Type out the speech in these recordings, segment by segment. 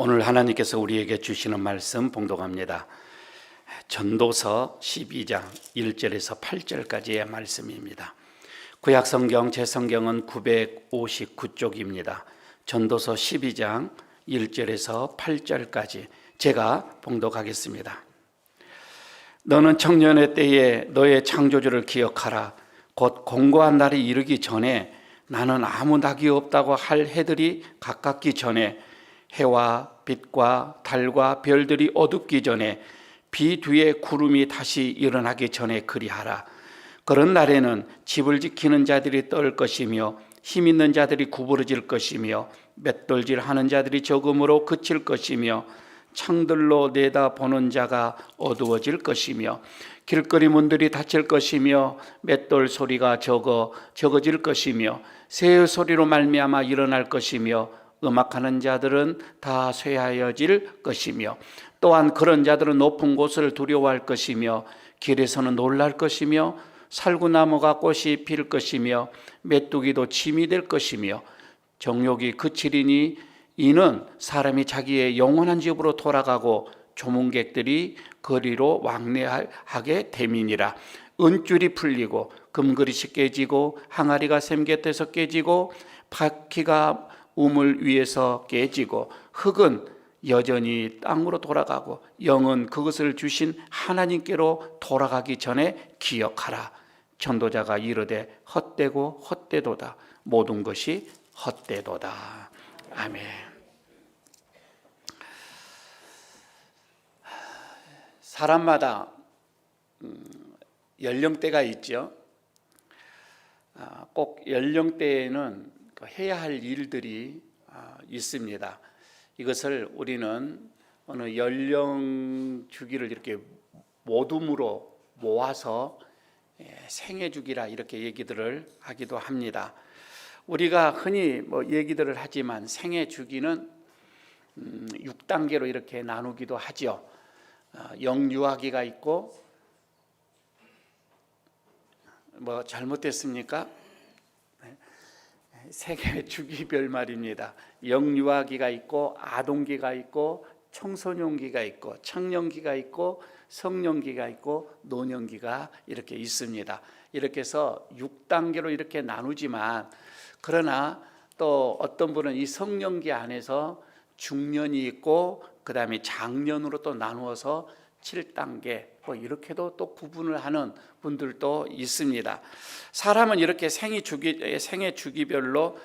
오늘 하나님께서 우리에게 주시는 말씀 봉독합니다. 전도서 12장 1절에서 8절까지의 말씀입니다. 구약 성경 제 성경은 959쪽입니다. 전도서 12장 1절에서 8절까지 제가 봉독하겠습니다. 너는 청년의 때에 너의 창조주를 기억하라. 곧 공고한 날이 이르기 전에 나는 아무 낙이 없다고 할 해들이 가깝기 전에 해와 빛과 달과 별들이 어둡기 전에 비 뒤에 구름이 다시 일어나기 전에 그리하라. 그런 날에는 집을 지키는 자들이 떨 것이며 힘 있는 자들이 구부러질 것이며 맷돌질 하는 자들이 적음으로 그칠 것이며 창들로 내다보는 자가 어두워질 것이며 길거리 문들이 닫힐 것이며 맷돌 소리가 적어 적어질 것이며 새 소리로 말미암아 일어날 것이며 음악하는 자들은 다 쇠하여질 것이며 또한 그런 자들은 높은 곳을 두려워할 것이며 길에서는 놀랄 것이며 살구나무가 꽃이 필 것이며 메뚜기도 침이 될 것이며 정욕이 그치리니 이는 사람이 자기의 영원한 집으로 돌아가고 조문객들이 거리로 왕래하게 됨이니라. 은줄이 풀리고 금그릇이 깨지고 항아리가 샘 곁에서 깨지고 바퀴가 우물 위에서 깨지고 흙은 여전히 땅으로 돌아가고 영은 그것을 주신 하나님께로 돌아가기 전에 기억하라. 전도자가 이르되 헛되고 헛되도다. 모든 것이 헛되도다. 아멘. 사람마다 음, 연령대가 있죠. 아, 꼭 연령대에는 그 해야 할 일들이 아, 있습니다. 이것을 우리는 어느 연령 주기를 이렇게 모둠으로 모아서 예, 생애 주기라 이렇게 얘기들을 하기도 합니다. 우리가 흔히 뭐 얘기들을 하지만 생애 주기는 6단계로 음, 이렇게 나누기도 하죠. 아, 영유아기가 있고 뭐 잘못됐습니까? 세계 주기별 말입니다. 영유아기가 있고 아동기가 있고 청소년기가 있고 청년기가 있고 성년기가 있고 노년기가 이렇게 있습니다. 이렇게 해서 6단계로 이렇게 나누지만 그러나 또 어떤 분은 이 성년기 안에서 중년이 있고 그다음에 장년으로 또 나누어서 7단계 뭐 이렇게도 또 구분을 하는 분들도 있습니다. 사람은 이렇게 생애 주기 생애 주기별로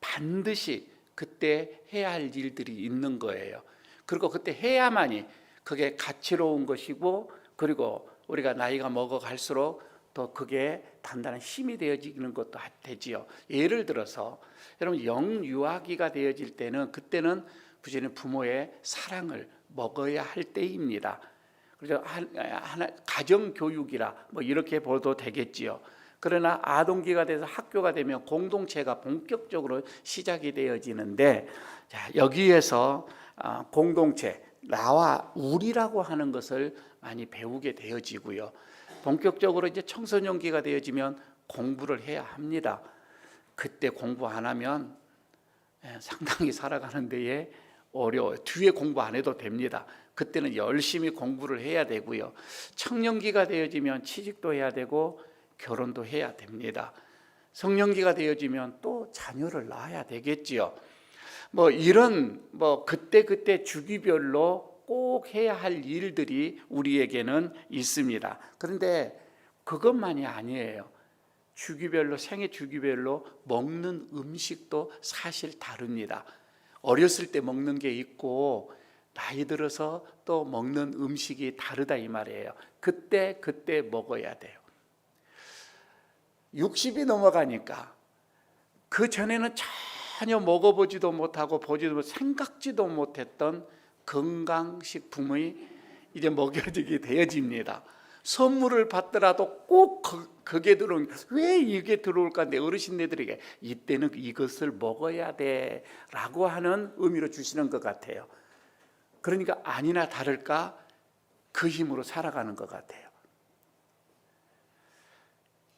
반드시 그때 해야 할 일들이 있는 거예요. 그리고 그때 해야만이 그게 가치로운 것이고 그리고 우리가 나이가 먹어 갈수록 또 그게 단단한 힘이 되어지는 것도 되지요. 예를 들어서 여러분 영유아기가 되어질 때는 그때는 부지는 부모의 사랑을 먹어야 할 때입니다. 그래서 하나 가정 교육이라 뭐 이렇게 보도 되겠지요. 그러나 아동기가 돼서 학교가 되면 공동체가 본격적으로 시작이 되어지는데 자, 여기에서 아, 공동체 나와 우리라고 하는 것을 많이 배우게 되어지고요. 본격적으로 이제 청소년기가 되어지면 공부를 해야 합니다. 그때 공부 안 하면 예, 상당히 살아가는 데에 어려워요. 뒤에 공부 안 해도 됩니다. 그때는 열심히 공부를 해야 되고요. 청년기가 되어지면 취직도 해야 되고 결혼도 해야 됩니다. 성년기가 되어지면 또 자녀를 낳아야 되겠지요. 뭐 이런 뭐 그때 그때 주기별로 꼭 해야 할 일들이 우리에게는 있습니다. 그런데 그것만이 아니에요. 주기별로 생애 주기별로 먹는 음식도 사실 다릅니다. 어렸을 때 먹는 게 있고 나이 들어서 또 먹는 음식이 다르다 이 말이에요. 그때 그때 먹어야 돼요. 60이 넘어가니까 그 전에는 전혀 먹어보지도 못하고 보지도 못, 생각지도 못했던 건강식품이 이제 먹여지게 되어집니다. 선물을 받더라도 꼭 그, 게 들어온 왜 이게 들어올까 내 어르신네들에게 이때는 이것을 먹어야 돼라고 하는 의미로 주시는 것 같아요. 그러니까 아니나 다를까 그 힘으로 살아가는 것 같아요.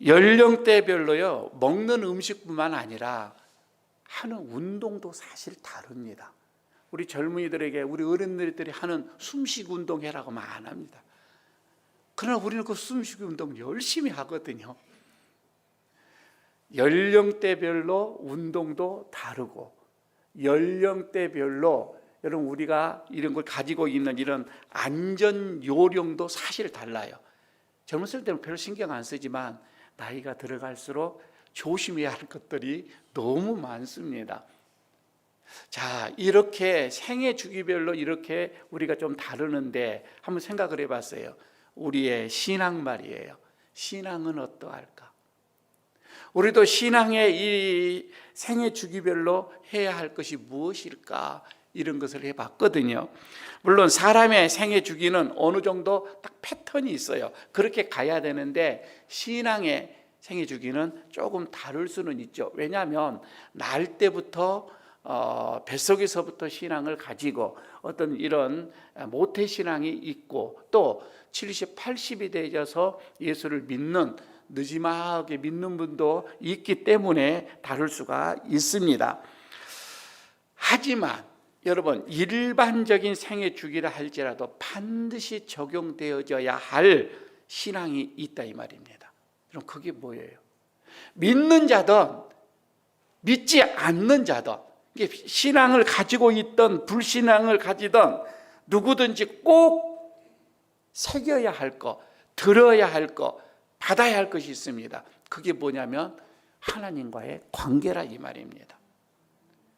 연령대별로요 먹는 음식뿐만 아니라 하는 운동도 사실 다릅니다. 우리 젊은이들에게 우리 어른들이 하는 숨쉬기 운동 해라고 안 합니다. 그러나 우리는 그 숨쉬기 운동 열심히 하거든요. 연령대별로 운동도 다르고 연령대별로 여러분 우리가 이런 걸 가지고 있는 이런 안전 요령도 사실 달라요. 젊었을 때는 별 신경 안 쓰지만 나이가 들어갈수록 조심해야 할 것들이 너무 많습니다. 자, 이렇게 생애 주기별로 이렇게 우리가 좀 다르는데 한번 생각을 해 봤어요. 우리의 신앙 말이에요. 신앙은 어떠할까? 우리도 신앙의 이 생애 주기별로 해야 할 것이 무엇일까? 이런 것을 해 봤거든요. 물론 사람의 생애 주기는 어느 정도 딱 패턴이 있어요. 그렇게 가야 되는데 신앙의 생애 주기는 조금 다를 수는 있죠. 왜냐하면 날 때부터 어, 뱃속에서부터 신앙을 가지고 어떤 이런 모태 신앙이 있고 또 70, 80이 되어서 예수를 믿는 느지막하게 믿는 분도 있기 때문에 다를 수가 있습니다. 하지만 여러분 일반적인 생애 주기라 할지라도 반드시 적용되어져야 할 신앙이 있다 이 말입니다. 그럼 그게 뭐예요? 믿는 자든 믿지 않는 자든 신앙을 가지고 있던 불신앙을 가지던 누구든지 꼭 새겨야 할 것, 들어야 할 것, 받아야 할 것이 있습니다. 그게 뭐냐면 하나님과의 관계라 이 말입니다.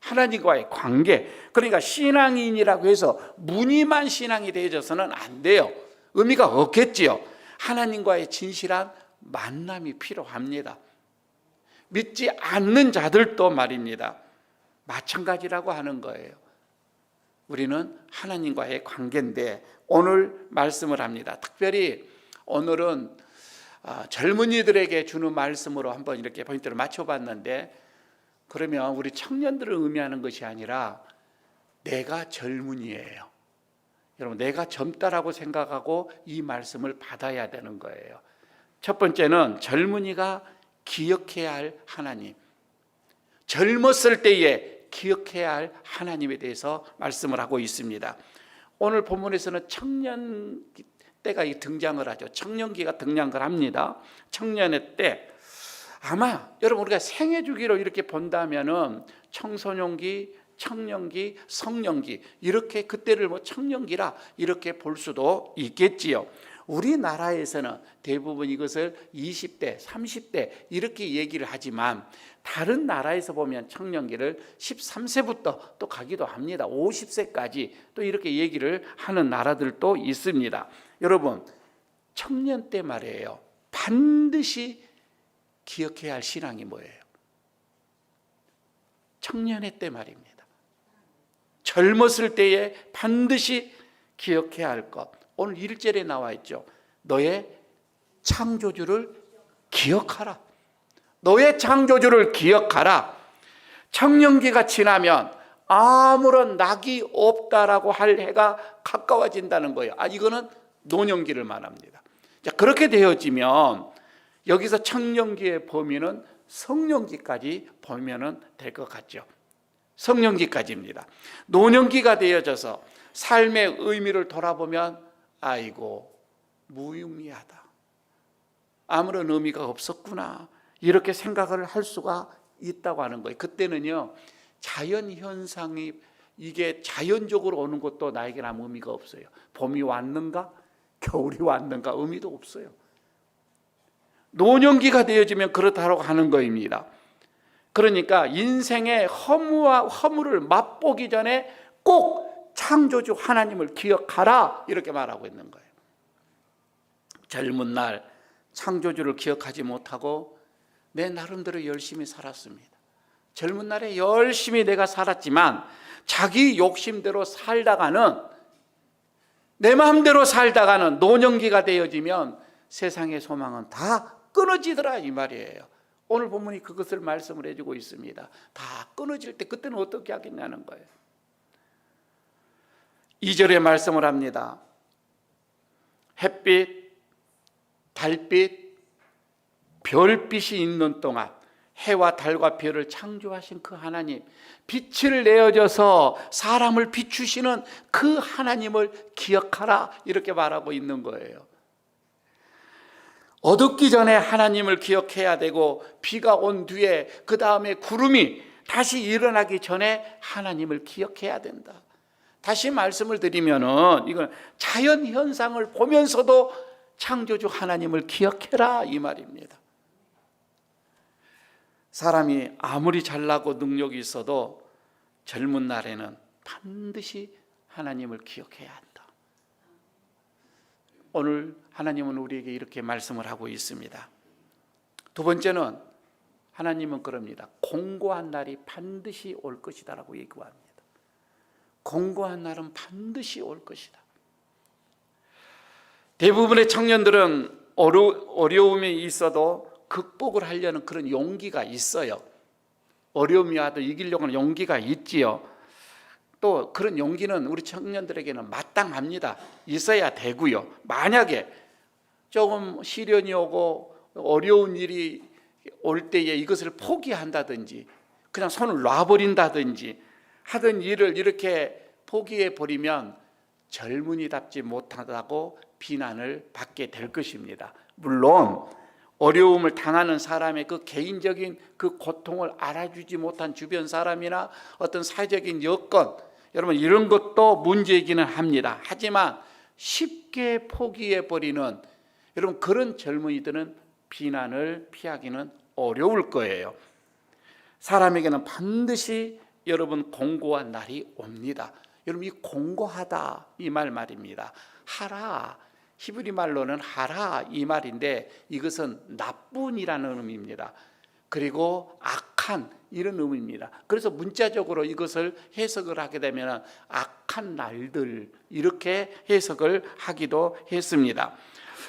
하나님과의 관계. 그러니까 신앙인이라고 해서 무늬만 신앙이 되어져서는 안 돼요. 의미가 없겠지요. 하나님과의 진실한 만남이 필요합니다. 믿지 않는 자들도 말입니다. 마찬가지라고 하는 거예요. 우리는 하나님과의 관계인데 오늘 말씀을 합니다. 특별히 오늘은 아, 젊은이들에게 주는 말씀으로 한번 이렇게 포인트를 맞춰봤는데 그러면 우리 청년들을 의미하는 것이 아니라 내가 젊은이에요. 여러분 내가 젊다라고 생각하고 이 말씀을 받아야 되는 거예요. 첫 번째는 젊은이가 기억해야 할 하나님. 젊었을 때에 기억해야 할 하나님에 대해서 말씀을 하고 있습니다. 오늘 본문에서는 청년 때가 등장을 하죠. 청년기가 등장을 합니다. 청년의 때. 아마 여러분 우리가 생애 주기로 이렇게 본다면은 청소년기, 청년기, 성년기 이렇게 그때를 뭐 청년기라 이렇게 볼 수도 있겠지요. 우리나라에서는 대부분 이것을 20대, 30대 이렇게 얘기를 하지만 다른 나라에서 보면 청년기를 13세부터 또 가기도 합니다. 50세까지 또 이렇게 얘기를 하는 나라들도 있습니다. 여러분, 청년 때 말이에요. 반드시 기억해야 할 신앙이 뭐예요? 청년의 때 말입니다. 젊었을 때에 반드시 기억해야 할 것. 오늘 1절에 나와 있죠. 너의 창조주를 기억하라. 너의 창조주를 기억하라. 청년기가 지나면 아무런 낙이 없다라고 할 해가 가까워진다는 거예요. 아, 이거는 노년기를 말합니다. 자, 그렇게 되어지면 여기서 청년기의 범위는 성년기까지 보면은 될 것 같죠. 성년기까지입니다. 노년기가 되어져서 삶의 의미를 돌아보면 아이고 무의미하다. 아무런 의미가 없었구나. 이렇게 생각을 할 수가 있다고 하는 거예요. 그때는요. 자연 현상이 이게 자연적으로 오는 것도 나에게는 아무 의미가 없어요. 봄이 왔는가? 겨울이 왔는가? 의미도 없어요. 노년기가 되어지면 그렇다고 하는 거입니다. 그러니까 인생의 허무와 허물을 맛보기 전에 꼭 창조주 하나님을 기억하라 이렇게 말하고 있는 거예요. 젊은 날 창조주를 기억하지 못하고 내 나름대로 열심히 살았습니다. 젊은 날에 열심히 내가 살았지만 자기 욕심대로 살다가는 내 마음대로 살다가는 노년기가 되어지면 세상의 소망은 다 끊어지더라 이 말이에요. 오늘 본문이 그것을 말씀을 해주고 있습니다. 다 끊어질 때 그때는 어떻게 하겠냐는 거예요. 2절에 말씀을 합니다. 햇빛, 달빛, 별빛이 있는 동안 해와 달과 별을 창조하신 그 하나님, 빛을 내어줘서 사람을 비추시는 그 하나님을 기억하라 이렇게 말하고 있는 거예요. 어둡기 전에 하나님을 기억해야 되고 비가 온 뒤에 그 다음에 구름이 다시 일어나기 전에 하나님을 기억해야 된다. 다시 말씀을 드리면은 이건 자연 현상을 보면서도 창조주 하나님을 기억해라 이 말입니다. 사람이 아무리 잘나고 능력이 있어도 젊은 날에는 반드시 하나님을 기억해야 한다. 오늘 하나님은 우리에게 이렇게 말씀을 하고 있습니다. 두 번째는 하나님은 그럽니다. 공고한 날이 반드시 올 것이다라고 얘기합니다. 공고한 날은 반드시 올 것이다. 대부분의 청년들은 어려, 어려움이 있어도 극복을 하려는 그런 용기가 있어요. 어려움이 와도 이기려고 하는 용기가 있지요. 또 그런 용기는 우리 청년들에게는 마땅합니다. 있어야 되고요. 만약에 조금 시련이 오고 어려운 일이 올 때에 이것을 포기한다든지 그냥 손을 놔버린다든지 하던 일을 이렇게 포기해 버리면 젊은이답지 못하다고 비난을 받게 될 것입니다. 물론 어려움을 당하는 사람의 그 개인적인 그 고통을 알아주지 못한 주변 사람이나 어떤 사회적인 여건 여러분 이런 것도 문제이기는 합니다. 하지만 쉽게 포기해 버리는 여러분 그런 젊은이들은 비난을 피하기는 어려울 거예요. 사람에게는 반드시 여러분 공고한 날이 옵니다. 여러분 이 공고하다 이 말 말입니다. 하라 히브리 말로는 하라 이 말인데 이것은 나쁜이라는 의미입니다. 그리고 악한 이런 의미입니다. 그래서 문자적으로 이것을 해석을 하게 되면 악한 날들 이렇게 해석을 하기도 했습니다.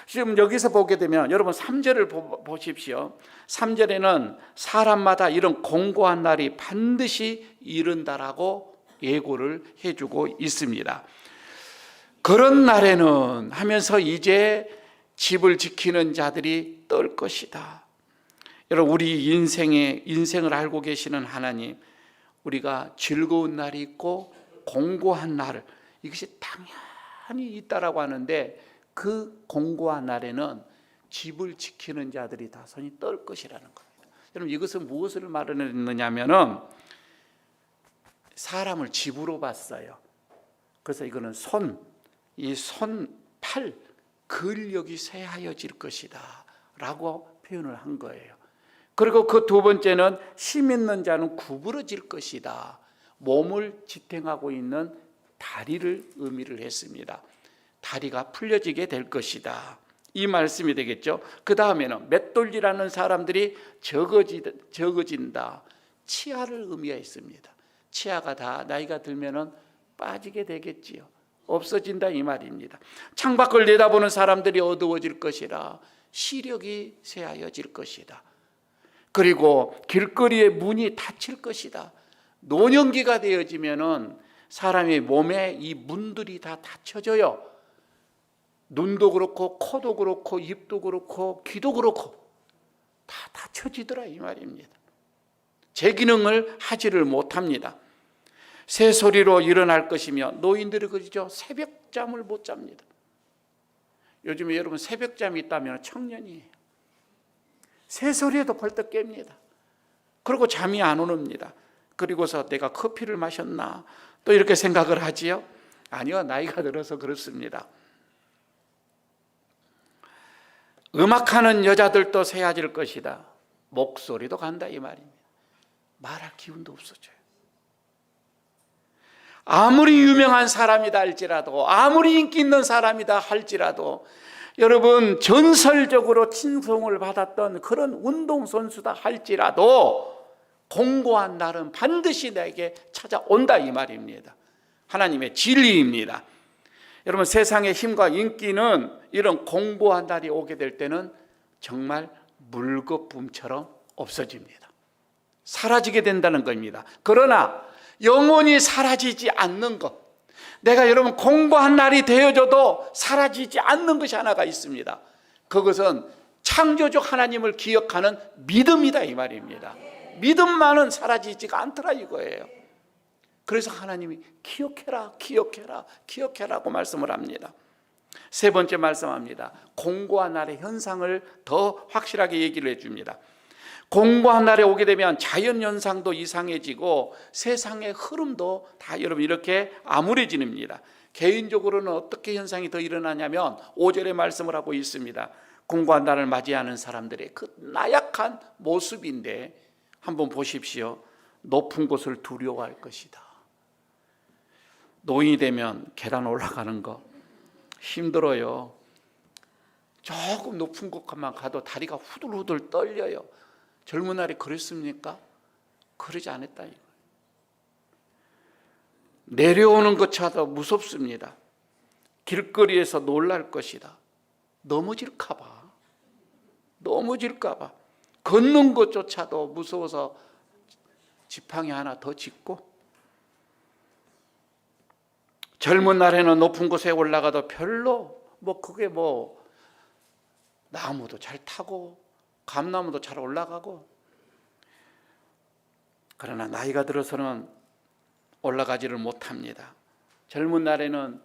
지금 여기서 보게 되면 여러분 3절을 보십시오. 3절에는 사람마다 이런 공고한 날이 반드시 이른다라고 예고를 해주고 있습니다. 그런 날에는 하면서 이제 집을 지키는 자들이 떨 것이다. 여러분 우리 인생의 인생을 알고 계시는 하나님, 우리가 즐거운 날이 있고 공고한 날 이것이 당연히 있다라고 하는데 그 공고한 날에는 집을 지키는 자들이 다 손이 떨 것이라는 겁니다. 여러분 이것은 무엇을 말하느냐면은 사람을 집으로 봤어요. 그래서 이거는 손, 이 손, 팔, 근력이 쇠하여질 것이다. 라고 표현을 한 거예요. 그리고 그 두 번째는 힘 있는 자는 구부러질 것이다. 몸을 지탱하고 있는 다리를 의미를 했습니다. 다리가 풀려지게 될 것이다. 이 말씀이 되겠죠. 그 다음에는 맷돌리라는 사람들이 적어지, 적어진다. 치아를 의미했습니다. 치아가 다 나이가 들면은 빠지게 되겠지요. 없어진다 이 말입니다. 창밖을 내다보는 사람들이 어두워질 것이라 시력이 쇠하여질 것이다. 그리고 길거리의 문이 닫힐 것이다. 노년기가 되어지면은 사람의 몸에 이 문들이 다 닫혀져요. 눈도 그렇고 코도 그렇고 입도 그렇고 귀도 그렇고 다 닫혀지더라 이 말입니다. 제 기능을 하지를 못합니다. 새 소리로 일어날 것이며 노인들이 그러죠. 새벽잠을 못 잡니다. 요즘에 여러분 새벽잠이 있다면 청년이에요. 새 소리에도 벌떡 깹니다. 그리고 잠이 안 옵니다. 그리고서 내가 커피를 마셨나 또 이렇게 생각을 하지요. 아니요 나이가 들어서 그렇습니다. 음악하는 여자들도 새야질 것이다. 목소리도 간다 이 말입니다. 말할 기운도 없어져요. 아무리 유명한 사람이다 할지라도 아무리 인기 있는 사람이다 할지라도 여러분 전설적으로 칭송을 받았던 그런 운동선수다 할지라도 공고한 날은 반드시 내게 찾아온다 이 말입니다. 하나님의 진리입니다. 여러분 세상의 힘과 인기는 이런 공고한 날이 오게 될 때는 정말 물거품처럼 없어집니다. 사라지게 된다는 겁니다. 그러나 영원히 사라지지 않는 것. 내가 여러분 공부한 날이 되어져도 사라지지 않는 것이 하나가 있습니다. 그것은 창조주 하나님을 기억하는 믿음이다 이 말입니다. 믿음만은 사라지지가 않더라 이거예요. 그래서 하나님이 기억해라, 기억해라, 기억해라고 말씀을 합니다. 세 번째 말씀합니다. 공고한 날의 현상을 더 확실하게 얘기를 해줍니다. 공고한 날에 오게 되면 자연 현상도 이상해지고 세상의 흐름도 다 여러분 이렇게 암울해집니다. 개인적으로는 어떻게 현상이 더 일어나냐면 5절에 말씀을 하고 있습니다. 공고한 날을 맞이하는 사람들의 그 나약한 모습인데 한번 보십시오. 높은 곳을 두려워할 것이다. 노인이 되면 계단 올라가는 거 힘들어요. 조금 높은 곳만 가도 다리가 후들후들 떨려요. 젊은 날에 그랬습니까? 그러지 않았다. 내려오는 것조차도 무섭습니다. 길거리에서 놀랄 것이다. 넘어질까봐. 넘어질까봐. 걷는 것조차도 무서워서 지팡이 하나 더 짚고 젊은 날에는 높은 곳에 올라가도 별로 뭐 그게 뭐 나무도 잘 타고 감나무도 잘 올라가고 그러나 나이가 들어서는 올라가지를 못합니다. 젊은 날에는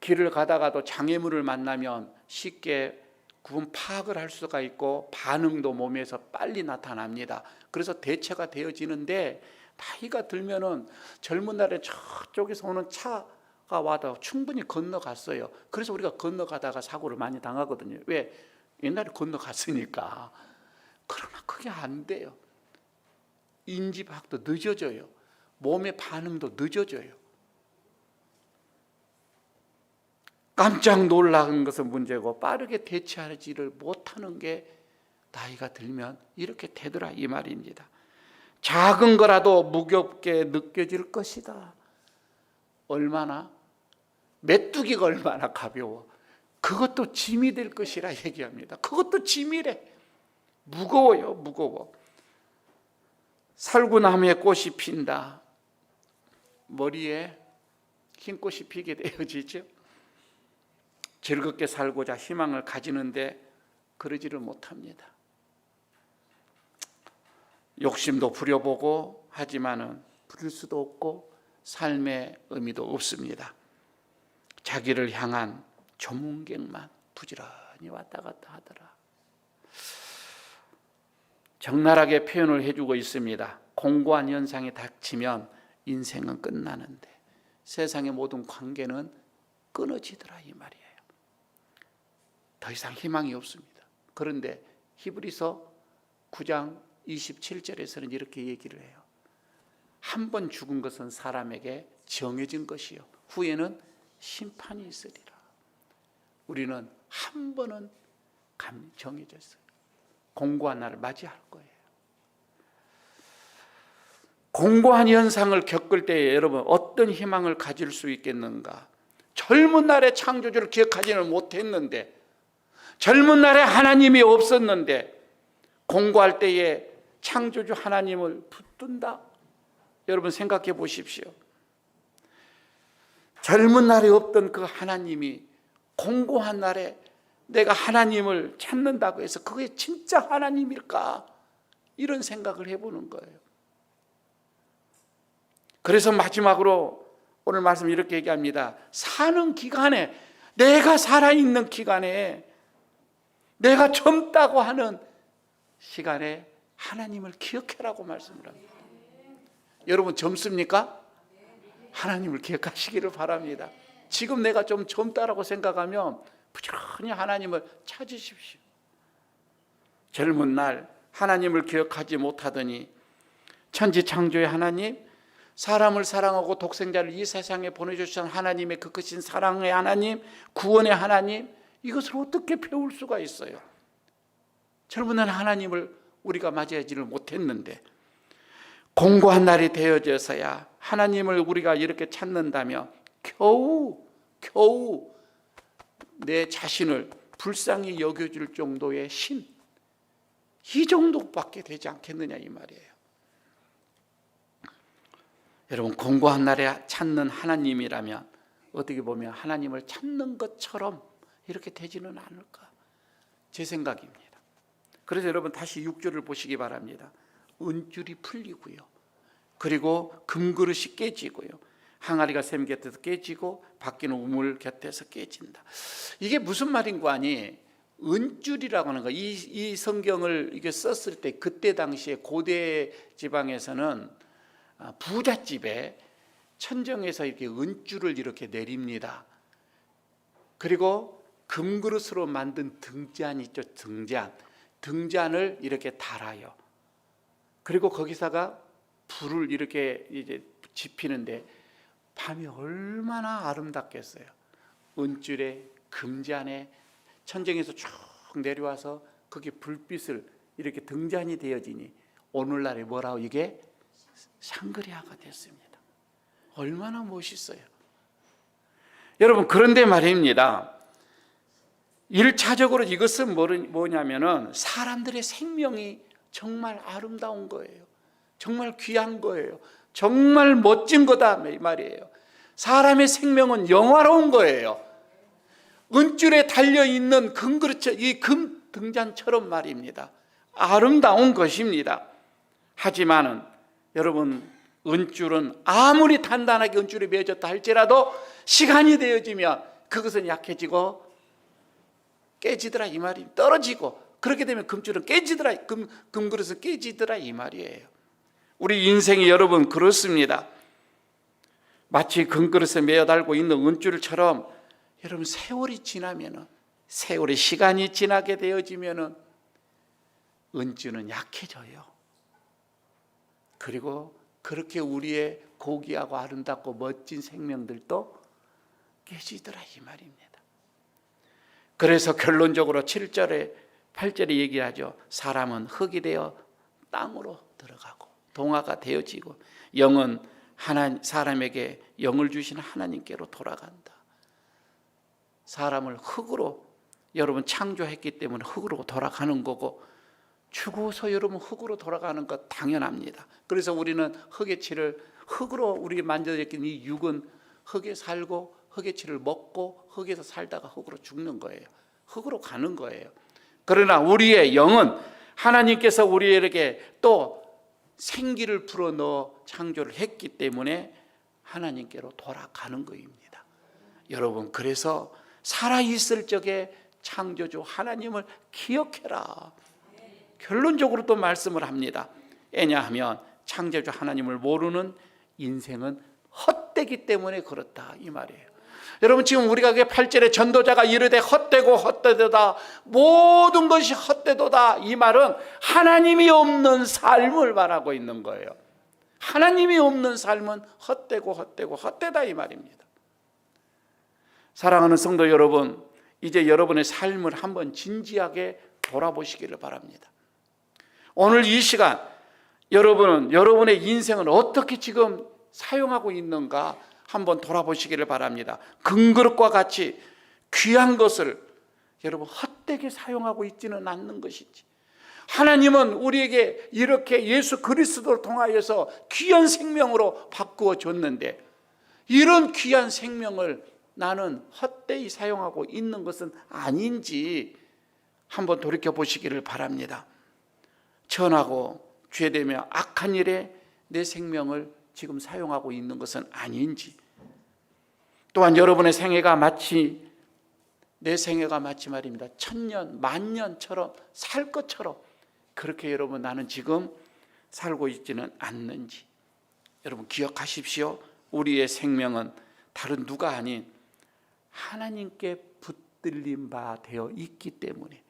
길을 가다가도 장애물을 만나면 쉽게 구분 파악을 할 수가 있고 반응도 몸에서 빨리 나타납니다. 그래서 대처가 되어지는데 나이가 들면은 젊은 날에 저쪽에서 오는 차가 와도 충분히 건너갔어요. 그래서 우리가 건너가다가 사고를 많이 당하거든요. 왜? 옛날에 건너갔으니까. 그러나 그게 안 돼요. 인지 파악도 늦어져요. 몸의 반응도 늦어져요. 깜짝 놀란 것은 문제고 빠르게 대처하지를 못하는 게 나이가 들면 이렇게 되더라 이 말입니다. 작은 거라도 무겁게 느껴질 것이다. 얼마나 메뚜기가 얼마나 가벼워. 그것도 짐이 될 것이라 얘기합니다. 그것도 짐이래. 무거워요, 무거워. 살구나무에 꽃이 핀다. 머리에 흰 꽃이 피게 되어지죠. 즐겁게 살고자 희망을 가지는데 그러지를 못합니다. 욕심도 부려보고 하지만은 부릴 수도 없고 삶의 의미도 없습니다. 자기를 향한 조문객만 부지런히 왔다 갔다 하더라. 적나라하게 표현을 해주고 있습니다. 공고한 현상이 닥치면 인생은 끝나는데 세상의 모든 관계는 끊어지더라 이 말이에요. 더 이상 희망이 없습니다. 그런데 히브리서 9장 27절에서는 이렇게 얘기를 해요. 한 번 죽은 것은 사람에게 정해진 것이요. 후에는 심판이 있으리라. 우리는 한 번은 감 정해졌어요. 공고한 날을 맞이할 거예요. 공고한 현상을 겪을 때에 여러분 어떤 희망을 가질 수 있겠는가? 젊은 날의 창조주를 기억하지는 못했는데 젊은 날에 하나님이 없었는데 공고할 때에 창조주 하나님을 붙든다. 여러분 생각해 보십시오. 젊은 날에 없던 그 하나님이 공고한 날에 내가 하나님을 찾는다고 해서 그게 진짜 하나님일까? 이런 생각을 해보는 거예요. 그래서 마지막으로 오늘 말씀 이렇게 얘기합니다. 사는 기간에, 내가 살아있는 기간에, 내가 젊다고 하는 시간에 하나님을 기억해라고 말씀을 합니다. 여러분 젊습니까? 하나님을 기억하시기를 바랍니다. 지금 내가 좀 젊다라고 생각하면 부지런히 하나님을 찾으십시오. 젊은 날 하나님을 기억하지 못하더니 천지 창조의 하나님, 사람을 사랑하고 독생자를 이 세상에 보내주신 하나님의 그 크신 사랑의 하나님, 구원의 하나님, 이것을 어떻게 배울 수가 있어요? 젊은 날 하나님을 우리가 맞이하지를 못했는데 공고한 날이 되어져서야 하나님을 우리가 이렇게 찾는다면 겨우 겨우 내 자신을 불쌍히 여겨줄 정도의 신, 이 정도밖에 되지 않겠느냐 이 말이에요. 여러분 공고한 날에 찾는 하나님이라면 어떻게 보면 하나님을 찾는 것처럼 이렇게 되지는 않을까? 제 생각입니다. 그래서 여러분 다시 6줄을 보시기 바랍니다. 은줄이 풀리고요. 그리고 금그릇이 깨지고요. 항아리가 샘 곁에서 깨지고 바뀌는 우물 곁에서 깨진다. 이게 무슨 말인 거 아니? 은줄이라고 하는 거. 이, 이 성경을 이게 썼을 때 그때 당시에 고대 지방에서는 아, 부잣집에 천정에서 이렇게 은줄을 이렇게 내립니다. 그리고 금그릇으로 만든 등잔 있죠, 등잔. 등잔을 이렇게 달아요. 그리고 거기다가 불을 이렇게 이제 지피는데 밤이 얼마나 아름답겠어요. 은줄에 금잔에 천정에서 쭉 내려와서 거기 불빛을 이렇게 등잔이 되어지니 오늘날에 뭐라고 이게 샹그리아가 됐습니다. 얼마나 멋있어요. 여러분 그런데 말입니다. 일차적으로 이것은 뭐냐면은 사람들의 생명이 정말 아름다운 거예요. 정말 귀한 거예요. 정말 멋진 거다 이 말이에요. 사람의 생명은 영화로운 거예요. 은줄에 달려 있는 금그릇 이금 등잔처럼 말입니다. 아름다운 것입니다. 하지만은 여러분 은줄은 아무리 단단하게 은줄이 맺었다 할지라도 시간이 되어지면 그것은 약해지고 깨지더라 이 말이 떨어지고 그렇게 되면 금줄은 깨지더라 금 금그릇은 깨지더라 이 말이에요. 우리 인생이 여러분 그렇습니다. 마치 금그릇에 매어 달고 있는 은줄처럼 여러분 세월이 지나면은 세월의 시간이 지나게 되어지면은 은줄은 약해져요. 그리고 그렇게 우리의 고귀하고 아름답고 멋진 생명들도 깨지더라 이 말입니다. 그래서 결론적으로 7절에 8절에 얘기하죠. 사람은 흙이 되어 땅으로 들어가고 동화가 되어지고 영은 하나 사람에게 영을 주신 하나님께로 돌아간다. 사람을 흙으로 여러분 창조했기 때문에 흙으로 돌아가는 거고 죽어서 여러분 흙으로 돌아가는 것 당연합니다. 그래서 우리는 흙의 칠을 흙으로 우리 만져졌긴 이 육은 흙에 살고 흙의 칠을 먹고 흙에서 살다가 흙으로 죽는 거예요. 흙으로 가는 거예요. 그러나 우리의 영은 하나님께서 우리에게 또 생기를 불어 넣어 창조를 했기 때문에 하나님께로 돌아가는 것입니다. 여러분 그래서 살아 있을 적에 창조주 하나님을 기억해라. 결론적으로 또 말씀을 합니다. 왜냐하면 창조주 하나님을 모르는 인생은 헛되기 때문에 그렇다 이 말이에요. 여러분 지금 우리가 그 8절에 전도자가 이르되 헛되고 헛되도다 모든 것이 헛되도다 이 말은 하나님이 없는 삶을 말하고 있는 거예요. 하나님이 없는 삶은 헛되고 헛되고 헛되다 이 말입니다. 사랑하는 성도 여러분, 이제 여러분의 삶을 한번 진지하게 돌아보시기를 바랍니다. 오늘 이 시간 여러분은 여러분의 인생을 어떻게 지금 사용하고 있는가 한번 돌아보시기를 바랍니다. 금그릇과 같이 귀한 것을 여러분 헛되게 사용하고 있지는 않는 것이지. 하나님은 우리에게 이렇게 예수 그리스도를 통하여서 귀한 생명으로 바꾸어 줬는데 이런 귀한 생명을 나는 헛되이 사용하고 있는 것은 아닌지 한번 돌이켜 보시기를 바랍니다. 천하고 죄되며 악한 일에 내 생명을 지금 사용하고 있는 것은 아닌지 또한 여러분의 생애가 마치 내 생애가 마치 말입니다. 천년, 만년처럼 살 것처럼 그렇게 여러분 나는 지금 살고 있지는 않는지 여러분 기억하십시오. 우리의 생명은 다른 누가 아닌 하나님께 붙들린 바 되어 있기 때문에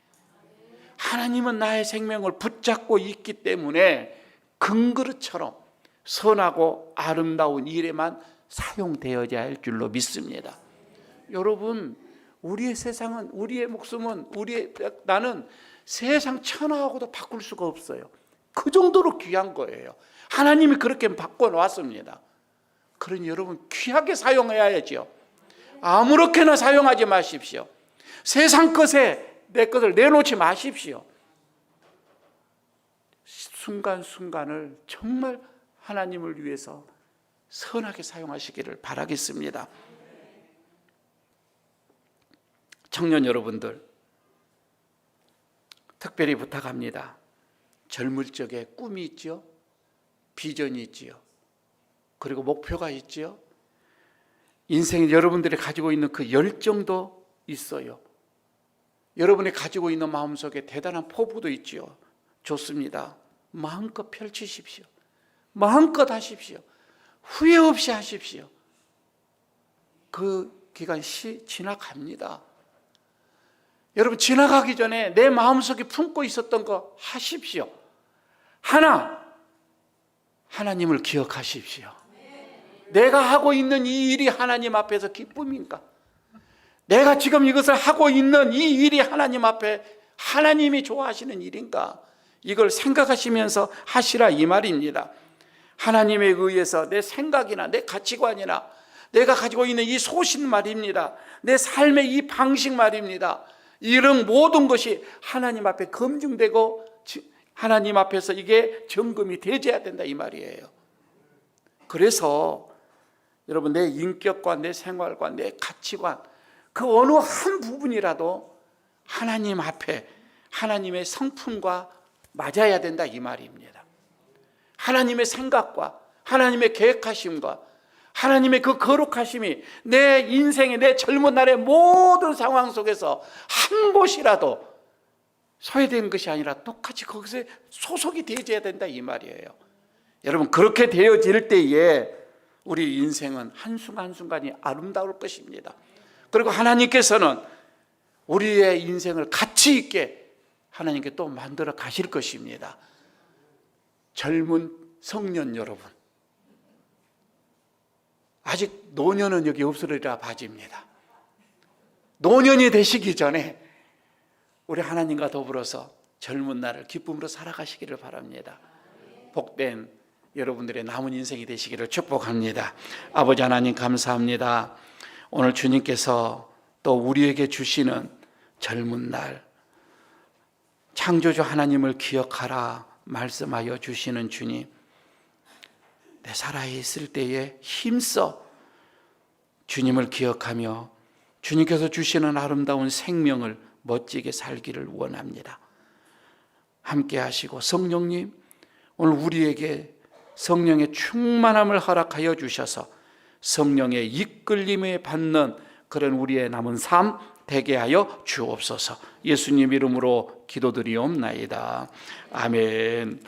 하나님은 나의 생명을 붙잡고 있기 때문에 금그릇처럼 선하고 아름다운 일에만 사용되어야 할 줄로 믿습니다. 여러분, 우리의 세상은 우리의 목숨은 우리의 나는 세상 천하하고도 바꿀 수가 없어요. 그 정도로 귀한 거예요. 하나님이 그렇게 바꿔 놨습니다. 그러니 여러분 귀하게 사용해야죠. 아무렇게나 사용하지 마십시오. 세상 것에 내 것을 내놓지 마십시오. 순간순간을 정말 하나님을 위해서 선하게 사용하시기를 바라겠습니다. 청년 여러분들, 특별히 부탁합니다. 젊을 적에 꿈이 있지요. 비전이 있지요. 그리고 목표가 있지요. 인생 여러분들이 가지고 있는 그 열정도 있어요. 여러분이 가지고 있는 마음속에 대단한 포부도 있지요. 좋습니다. 마음껏 펼치십시오. 마음껏 하십시오. 후회 없이 하십시오. 그 기간 시 지나갑니다. 여러분 지나가기 전에 내 마음속에 품고 있었던 거 하십시오. 하나 하나님을 기억하십시오. 내가 하고 있는 이 일이 하나님 앞에서 기쁨인가? 내가 지금 이것을 하고 있는 이 일이 하나님 앞에 하나님이 좋아하시는 일인가? 이걸 생각하시면서 하시라 이 말입니다. 하나님에 의해서 내 생각이나 내 가치관이나 내가 가지고 있는 이 소신 말입니다. 내 삶의 이 방식 말입니다. 이런 모든 것이 하나님 앞에 검증되고 지- 하나님 앞에서 이게 점검이 되져야 된다 이 말이에요. 그래서 여러분 내 인격과 내 생활과 내 가치관 그 어느 한 부분이라도 하나님 앞에 하나님의 성품과 맞아야 된다 이 말입니다. 하나님의 생각과 하나님의 계획하심과 하나님의 그 거룩하심이 내 인생의 내 젊은 날의 모든 상황 속에서 한 곳이라도 소외된 것이 아니라 똑같이 거기서 소속이 되어져야 된다 이 말이에요. 여러분 그렇게 되어질 때에 우리 인생은 한순간 한순간이 아름다울 것입니다. 그리고 하나님께서는 우리의 인생을 가치 있게 하나님께 또 만들어 가실 것입니다. 젊은 성년 여러분, 아직 노년은 여기 없으리라 봐집니다. 노년이 되시기 전에 우리 하나님과 더불어서 젊은 날을 기쁨으로 살아가시기를 바랍니다. 복된 여러분들의 남은 인생이 되시기를 축복합니다. 아버지 하나님 감사합니다. 오늘 주님께서 또 우리에게 주시는 젊은 날 창조주 하나님을 기억하라 말씀하여 주시는 주님 내 살아 있을 때에 힘써 주님을 기억하며 주님께서 주시는 아름다운 생명을 멋지게 살기를 원합니다. 함께 하시고 성령님 오늘 우리에게 성령의 충만함을 허락하여 주셔서 성령의 이끌림에 받는 그런 우리의 남은 삶 되게 하여 주옵소서. 예수님 이름으로 기도드리옵나이다. 아멘.